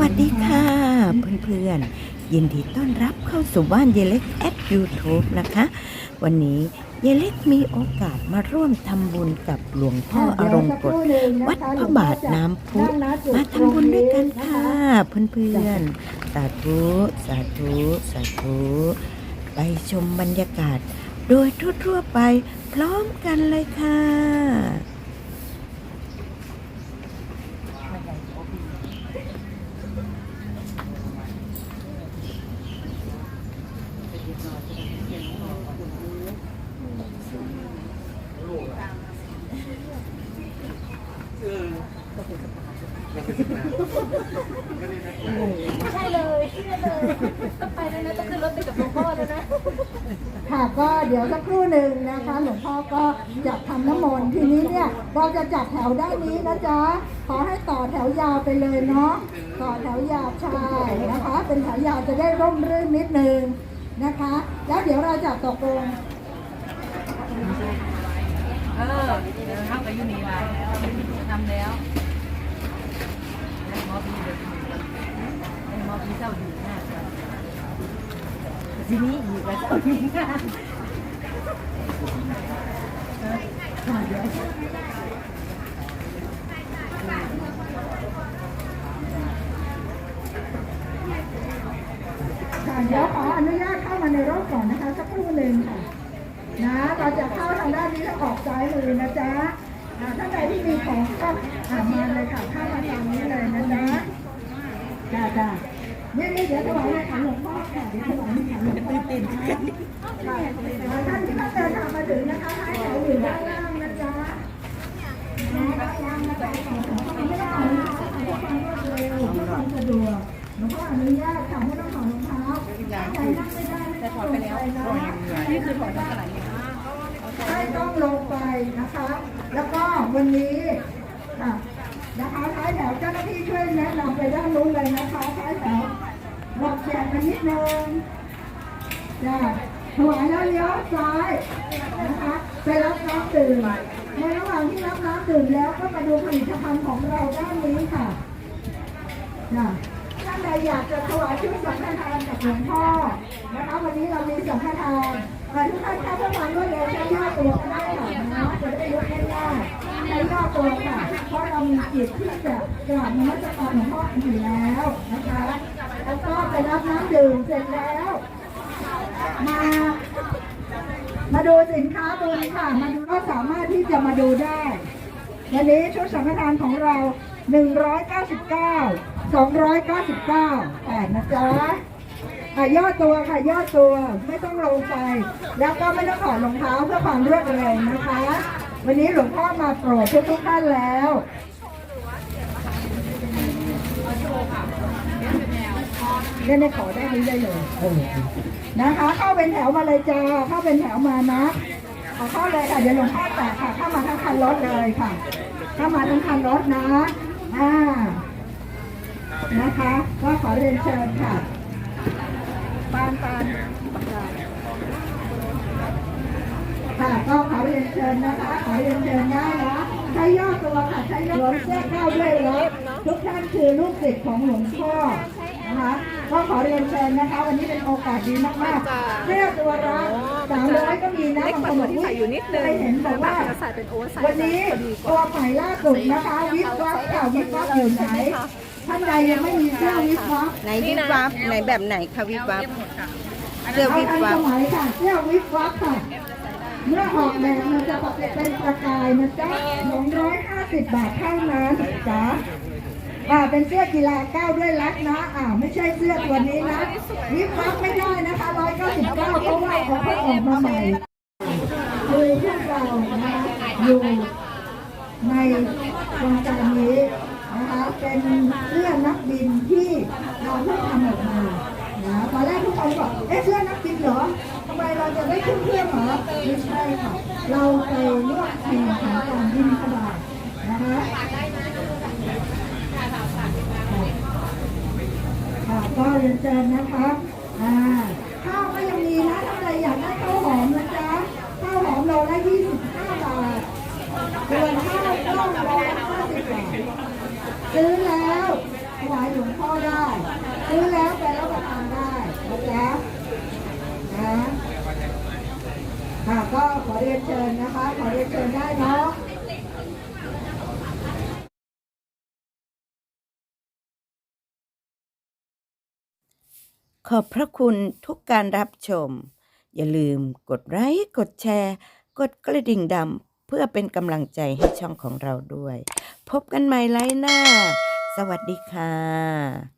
วัสดีค่ะ เพื่อนๆ ยินดีต้อนรับเข้าสู่บ้านเยเล็กแอด YouTube นะคะ วันนี้เยเล็กมีโอกาสมาร่วมทำบุญกับหลวงพ่ออรงกฎวัดพระบาทน้ำพุมาทำบุญด้วยกันค่ะ เพื่อนๆ สาธุสาธุสาธุไปชมบรรยากาศ โดยทั่วๆไปพร้อมกันเลยค่ะ ใช่เลยใช่เลย ต้องไปแล้วนะต้องขึ้นรถไปกับหลวงพ่อแล้วนะค่ะก็เดี๋ยวสักครู่หนึ่งนะคะ หลวงพ่อก็จะทำน้ำมนต์ทีนี้เนี่ยเราจะจัดแถวด้านนี้นะจ๊ะขอให้ต่อแถวยาวไปเลยเนาะต่อแถวยาวใช่นะคะ เป็นแถวยาวจะได้ร่มรื่นนิดนึงนะคะ แล้วเดี๋ยวเราจะตกลงเออเดี๋ยวเข้าไปยูนีมาทำแล้วหมอพีเดินหมอพีเจ้าอยู่หน้า ทีนี้อีกแล้วเจ้าอยู่หน้าค่ะเดี๋ยวขออนุญาตเข้ามาในรอบก่อนนะคะสักครู่หนึ่งค่ะ นะ เราจะเข้าทางด้านนี้แล้วออกซ้ายมือนะจ๊ะอ่าท่านใดที่มีของก็อ่ามาเลยค่ะเข้า วอยู่ด้านล่างนะจ๊ะด้านล่างนะคะไม่ได้นะคะขอความรวดเร็วเพื่อความสะดวกหลวงพ่ออนุญาตค่ะไม่ต้องถอดรองเท้าใส่ไม่ได้ไม่ต้องลงไปนะนี่คือถอดทั้งหลายไม่ต้องลงไปนะคะ แล้วก็วันนี้นะคะท้ายแถวเจ้าหน้าที่ช่วยแนะนำไปด้านนู้นเลยนะคะท้ายแถว หลบแจกกันนิดนึงจ้ะถวายแล้วเลี้ยวซ้ายนะคะไปรับน้ำดื่มในระหว่างที่รับน้ำดื่มแล้วก็มาดูผลิตภัณฑ์ของเราด้านนี้ค่ะจ้ะท่านใดอยากจะถวายชุดสังฆทานกับหลวงพ่อนะคะวันนี้เรามีสังฆทานเอ่อทุกท่านถ้าเพื่อความรวดเร็วใช้ย่อตัวก็ได้ค่ะนะจะได้ยกง่ายๆใช้ย่อตัวค่ะเพราะเรามีจิตที่จะกราบนมัสการหลวงพ่ออยู่แล้วนะคะ แล้วก็ไปรับน้ำ ดื่มเสร็จแล้ว มา มาดูสินค้าบุญค่ะ มาดูก็สามารถที่จะมาดูได้ วันนี้ชุดสังฆทานของเรา 199 299แปดนะจ๊ะอะย่อตัวค่ะย่อตัวไม่ต้องลงไป แล้วก็ไม่ต้องถอดรองเท้าเพื่อความรวดเร็วนะคะ วันนี้หลวงพ่อมาโปรดทุกทุกท่านแล้ว เนี่ยเนี่ขอได้นี้ได้เลยนะคะ เข้าเป็นแถวมาเลยจ้าเข้าเป็นแถวมานะเอาเข้าเลยค่ะเดี๋ยวหลวงพ่อแตกค่ะเข้ามาทั้งคันรถเลยค่ะ เข้ามาทั้งคันรถนะอ่านะคะ ก็ขอเรียนเชิญค่ะปานปานค่ะก็ขอเรียนเชิญนะคะ ขอเรียนเชิญได้นะใช้ย่อตัวค่ะใช้ย่อเสื้อเข้าด้วยแล้วทุกท่านคือลูกศิษย์ของหลวงพ่อ นะคะก็ขอเรียนเชิญนะคะ วันนี้เป็นโอกาสดีมากๆเสื้อตัวละสามร้อยก็มีนะบางคนบอกว่าไม่เห็นบอกว่าใส่เป็นโอเวอร์ไซส์วันนี้ตัวใหม่ล่าสุดนะคะ วิบวับค่ะวิบวับอยู่ไหนท่านใดยังไม่มีเสื้อวิบวับไหนวิบวับไหนแบบไหนคะวิบวับเสื้อเอาวิบทันวัสบมัยค่ะเสื้อวิบวับค่ะเมื่อออกแบบมันจะเป็นประกายนะจ๊ะ250บาทเท่านั้นจ้ะ อ่าเป็นเสื้อกีฬาก้าวด้วยรักนะอ่าไม่ใช่เสื้อตัวนี้นะวิบวับไม่ได้นะคะ199เก้าสิบเก้าเพราะว่าเขาเพิ่งออกมาใหม่คือพวกเรานะคะอยู่ในวงการนี้นะคะเป็นเสื้อนักบินที่เราเพิ่งทำออกมานะตอนแรกทุกคนบอกเอ๊ะเสื้อนักบินเหรอทำไมเราจะได้ขึ้นเครื่องเหรอไม่ใช่ค่ะเราไปร่วมแข่งขันการบินขบาดนคะ ค่ะก็เรียนนะคะอ่าข้าวก็ยังมีนะถ้าใครอยากได้ข้าวหอมนะจ๊ะข้าวหอมโลละ25บาทส่วนข้าวกล้องโลละ50บาทซื้อแล้วถวายหลวงพ่อได้ ซื้อแล้วไปรับประทานได้นะจ๊ะนะค่ะก็ขอเรียนเชิญนะคะ ขอเรียนเชิญได้เนาะ ขอบพระคุณทุกการรับชม อย่าลืมกดไลค์กดแชร์ กดกระดิ่งดำเพื่อเป็นกำลังใจให้ช่องของเราด้วย พบกันใหม่ไลฟ์หน้า สวัสดีค่ะ